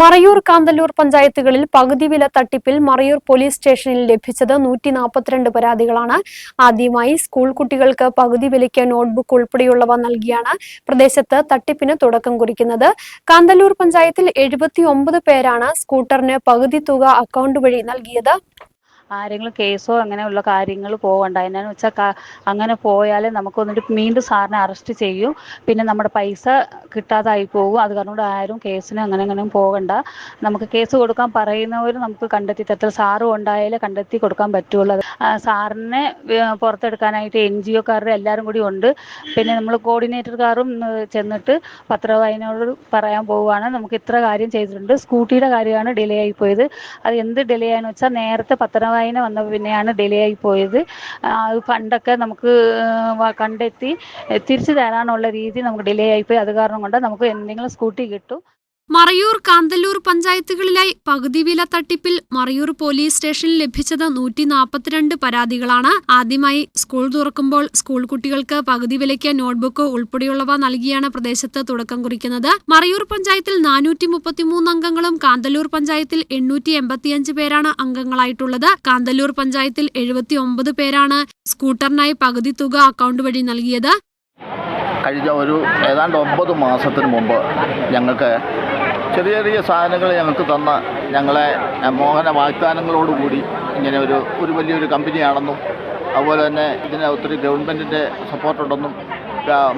മറയൂർ കാന്തല്ലൂർ പഞ്ചായത്തുകളിൽ പകുതി വില തട്ടിപ്പിൽ മറയൂർ പോലീസ് സ്റ്റേഷനിൽ ലഭിച്ചത് നൂറ്റി നാൽപ്പത്തിരണ്ട് പരാതികളാണ്. ആദ്യമായി സ്കൂൾ കുട്ടികൾക്ക് പകുതി വിലയ്ക്ക് നോട്ട്ബുക്ക് ഉൾപ്പെടെയുള്ളവ നൽകിയാണ് പ്രദേശത്ത് തട്ടിപ്പിന് തുടക്കം കുറിക്കുന്നത്. കാന്തല്ലൂർ പഞ്ചായത്തിൽ എഴുപത്തി പേരാണ് സ്കൂട്ടറിന് പകുതി തുക അക്കൗണ്ട് വഴി നൽകിയത്. ആരെങ്കിലും കേസോ അങ്ങനെയുള്ള കാര്യങ്ങൾ പോകണ്ട എന്നാന്ന് വെച്ചാൽ അങ്ങനെ പോയാൽ നമുക്ക് വന്നിട്ട് വീണ്ടും സാറിനെ അറസ്റ്റ് ചെയ്യും. പിന്നെ നമ്മുടെ പൈസ കിട്ടാതായി പോകും അത് കാരണം ആരും കേസിന് അങ്ങനെ അങ്ങനെ പോകണ്ട. നമുക്ക് കേസ് കൊടുക്കാൻ പറയുന്നവർ നമുക്ക് കണ്ടെത്തി തരത്തിൽ സാറും ഉണ്ടായാലേ കണ്ടെത്തി കൊടുക്കാൻ പറ്റുള്ളൂ. സാറിനെ പുറത്തെടുക്കാനായിട്ട് എൻ ജി ഒക്കാരുടെ എല്ലാവരും കൂടി ഉണ്ട്. പിന്നെ നമ്മൾ കോർഡിനേറ്റർക്കാരും ചെന്നിട്ട് പത്രവായനോട് പറയാൻ പോവുകയാണ് നമുക്ക് ഇത്ര കാര്യം ചെയ്തിട്ടുണ്ട്. സ്കൂട്ടിയുടെ കാര്യമാണ് ഡിലേ ആയി പോയത്. അത് എന്ത് ഡിലേ ആയെന്ന് വെച്ചാൽ നേരത്തെ പത്രവായന വന്ന പിന്നെയാണ് ഡിലേ ആയി പോയത് ഫണ്ടൊക്കെ നമുക്ക് കണ്ടെത്തി തിരിച്ചു തരാനുള്ള രീതി നമുക്ക് ഡിലേ ആയിപ്പോയി അത് കാരണം കൊണ്ട് നമുക്ക് എന്തെങ്കിലും സ്കൂട്ടി കിട്ടും. മറയൂർ കാന്തല്ലൂർ പഞ്ചായത്തുകളിലായി പകുതി വില തട്ടിപ്പിൽ മറയൂർ പോലീസ് സ്റ്റേഷനിൽ ലഭിച്ചത് നൂറ്റി നാൽപ്പത്തിരണ്ട് പരാതികളാണ്. ആദ്യമായി സ്കൂൾ തുറക്കുമ്പോൾ സ്കൂൾ കുട്ടികൾക്ക് പകുതി വിലയ്ക്ക് നോട്ട്ബുക്ക് ഉൾപ്പെടെയുള്ളവ നൽകിയാണ് പ്രദേശത്ത് തുടക്കം കുറിക്കുന്നത്. മറയൂർ പഞ്ചായത്തിൽ നാനൂറ്റി മുപ്പത്തിമൂന്ന് അംഗങ്ങളും കാന്തല്ലൂർ പഞ്ചായത്തിൽ എണ്ണൂറ്റി എൺപത്തിയഞ്ച് പേരാണ് അംഗങ്ങളായിട്ടുള്ളത്. കാന്തല്ലൂർ പഞ്ചായത്തിൽ എഴുപത്തി ഒമ്പത് പേരാണ് സ്കൂട്ടറിനായി പകുതി തുക അക്കൗണ്ട് വഴി നൽകിയത്. കഴിഞ്ഞ ഒരു ഏതാണ്ട് ഒമ്പത് മാസത്തിന് മുമ്പ് ഞങ്ങൾക്ക് ചെറിയ ചെറിയ സാധനങ്ങൾ ഞങ്ങൾക്ക് തന്ന ഞങ്ങളെ മോഹന വാഗ്ദാനങ്ങളോടുകൂടി ഇങ്ങനെ ഒരു ഒരു വലിയൊരു കമ്പനിയാണെന്നും അതുപോലെ തന്നെ ഇതിന് ഒത്തിരി ഗവൺമെന്റിന്റെ സപ്പോർട്ടുണ്ടെന്നും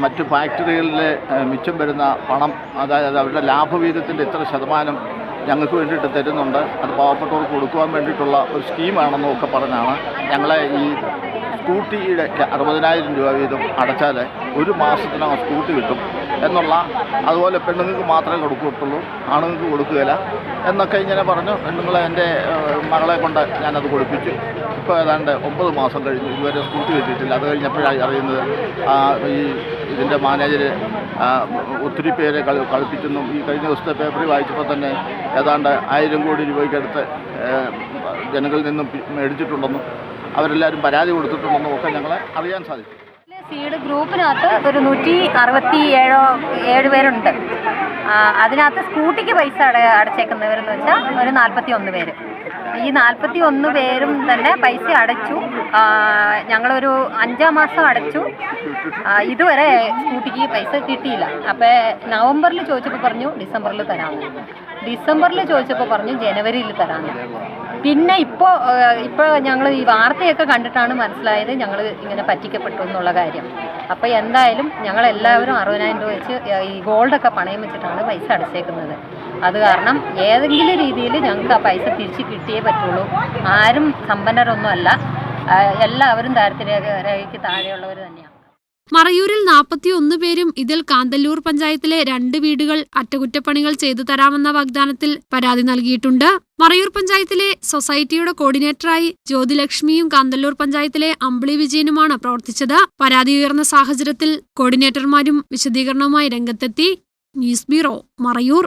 മറ്റു ഫാക്ടറികളിൽ മിച്ചം വരുന്ന പണം അതായത് അവരുടെ ലാഭവീതത്തിന്റെ ഇത്ര ശതമാനം ഞങ്ങൾക്ക് വേണ്ടിയിട്ട് തരുന്നുണ്ട്. അത് പാവപ്പെട്ടവർക്ക് കൊടുക്കുവാൻ വേണ്ടിയിട്ടുള്ള ഒരു സ്കീമാണെന്നും ഒക്കെ പറഞ്ഞാണ് ഞങ്ങളെ ഈ സ്കൂട്ടിയുടെ അറുപതിനായിരം രൂപ വീതം അടച്ചാൽ ഒരു മാസത്തിനകം സ്കൂട്ടി കിട്ടും എന്നുള്ള അതുപോലെ പെണ്ണുങ്ങൾക്ക് മാത്രമേ കൊടുക്കത്തുള്ളൂ ആണുങ്ങൾക്ക് കൊടുക്കുകയില്ല എന്നൊക്കെ ഇങ്ങനെ പറഞ്ഞു. പെണ്ണുങ്ങളെ എന്റെ മകളെ കൊണ്ട് ഞാനത് കൊടുപ്പിച്ചു. ഇപ്പോൾ ഏതാണ്ട് ഒമ്പത് മാസം കഴിഞ്ഞു. ഇതുവരെ സ്കൂട്ടി കിട്ടിയിട്ടില്ല. അത് കഴിഞ്ഞപ്പോഴായി അറിയുന്നത് ഈ ഇതിന്റെ മാനേജർ ഒത്തിരി പേരെ കളി ഈ കഴിഞ്ഞ ദിവസത്തെ പേപ്പറിൽ വായിച്ചപ്പോൾ തന്നെ ഏതാണ്ട് ആയിരം കോടി രൂപയ്ക്കടുത്ത് ജനങ്ങളിൽ നിന്നും മേടിച്ചിട്ടുണ്ടെന്നും അവരെല്ലാവരും പരാതി കൊടുത്തിട്ടുണ്ടെന്നും ഒക്കെ ഞങ്ങളെ അറിയാൻ സാധിക്കും. സീഡ് ഗ്രൂപ്പിനകത്ത് ഒരു നൂറ്റി അറുപത്തി ഏഴോ ഏഴ് പേരുണ്ട്. അതിനകത്ത് സ്കൂട്ടിക്ക് പൈസ അട അടച്ചേക്കുന്നവരെന്ന് വെച്ചാൽ ഒരു നാൽപ്പത്തി ഒന്ന് പേര്. ഈ നാൽപ്പത്തി ഒന്ന് പേരും തന്നെ പൈസ അടച്ചു. ഞങ്ങളൊരു അഞ്ചാം മാസം അടച്ചു. ഇതുവരെ സ്കൂട്ടിക്ക് പൈസ കിട്ടിയില്ല. അപ്പോൾ നവംബറിൽ ചോദിച്ചപ്പോൾ പറഞ്ഞു ഡിസംബറിൽ തരാമെന്ന് ഡിസംബറിൽ ചോദിച്ചപ്പോൾ പറഞ്ഞു ജനുവരിയിൽ തരാമെന്ന് പിന്നെ ഇപ്പോൾ ഇപ്പോൾ ഞങ്ങൾ ഈ വാർത്തയൊക്കെ കണ്ടിട്ടാണ് മനസ്സിലായത് ഞങ്ങൾ ഇങ്ങനെ പറ്റിക്കപ്പെട്ടു എന്നുള്ള കാര്യം. അപ്പോൾ എന്തായാലും ഞങ്ങൾ എല്ലാവരും അറുപതിനായിരം രൂപ വെച്ച് ഈ ഗോൾഡൊക്കെ പണയം വെച്ചിട്ടാണ് പൈസ അടച്ചേക്കുന്നത്. അത് കാരണം ഏതെങ്കിലും രീതിയിൽ ഞങ്ങൾക്ക് ആ പൈസ തിരിച്ച് കിട്ടിയേ പറ്റുള്ളൂ. ആരും സമ്പന്നരൊന്നും അല്ല എല്ലാവരും ദാരിദ്ര്യരേഖയ്ക്ക് താഴെയുള്ളവർ തന്നെയാണ്. മറയൂരിൽ നാൽപ്പത്തിയൊന്ന് പേരും ഇതിൽ കാന്തല്ലൂർ പഞ്ചായത്തിലെ രണ്ട് വീടുകൾ അറ്റകുറ്റപ്പണികൾ ചെയ്തു തരാമെന്ന വാഗ്ദാനത്തിൽ പരാതി നൽകിയിട്ടുണ്ട്. മറയൂർ പഞ്ചായത്തിലെ സൊസൈറ്റിയുടെ കോർഡിനേറ്ററായി ജ്യോതിലക്ഷ്മിയും കാന്തല്ലൂർ പഞ്ചായത്തിലെ അമ്പിളി വിജയനുമാണ് പ്രവർത്തിച്ചത്. പരാതി ഉയർന്ന സാഹചര്യത്തിൽ കോർഡിനേറ്റർമാരും വിശദീകരണവുമായി രംഗത്തെത്തി. miss biro mara yor